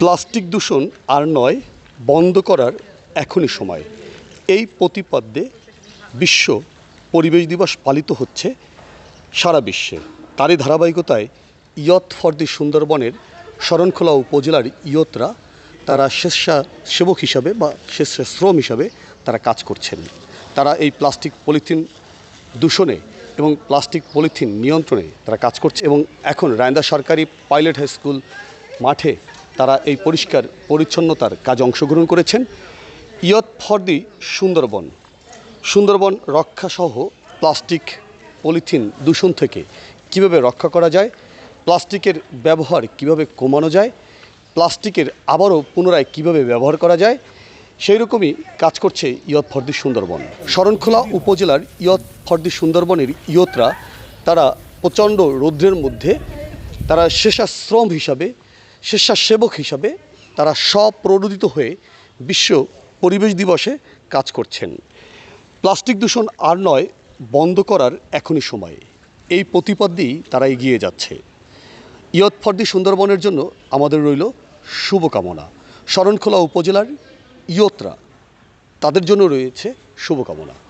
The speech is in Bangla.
প্লাস্টিক দূষণ আর নয়, বন্ধ করার এখনই সময়। এই প্রতিপাদ্যে বিশ্ব পরিবেশ দিবস পালিত হচ্ছে সারা বিশ্বে। তারই ধারাবাহিকতায় ইয়ত ফর দি সুন্দরবনের শরণখোলা উপজেলার ইয়তরা তারা স্বেচ্ছাসেবক হিসাবে বা স্বেচ্ছাশ্রম হিসাবে তারা কাজ করছেন। তারা এই প্লাস্টিক পলিথিন দূষণে এবং প্লাস্টিক পলিথিন নিয়ন্ত্রণে তারা কাজ করছে এবং এখন রায়ন্দা সরকারি পাইলট হাই স্কুল মাঠে তারা এই পরিষ্কার পরিচ্ছন্নতার কাজে অংশগ্রহণ করেছেন। Youth for the Sundarban. Sundarban রক্ষাসহ plastic, polythene দূষণ থেকে কীভাবে রক্ষা করা যায়, প্লাস্টিকের ব্যবহার কীভাবে কমানো যায়, প্লাস্টিকের আবারও পুনরায় কীভাবে ব্যবহার করা যায় সেই রকমই কাজ করছে ইয়ত ফর্দি সুন্দরবন। শরণখোলা উপজেলার ইয়ত ফর্দি সুন্দরবনের ইয়তরা তারা প্রচণ্ড রৌদ্রের মধ্যে তারা স্বেচ্ছাশ্রম হিসাবে স্বেচ্ছাসেবক হিসাবে তারা স্বপ্রণোদিত হয়ে বিশ্ব পরিবেশ দিবসে কাজ করছেন। প্লাস্টিক দূষণ আর নয়, বন্ধ করার এখনই সময়। এই প্রতিপাদ্যেই তারা এগিয়ে যাচ্ছে। ইয়ত ফর্দি সুন্দরবনের জন্য আমাদের রইল শুভকামনা। শরণখোলা উপজেলার ইয়তরা, তাদের জন্য রয়েছে শুভকামনা।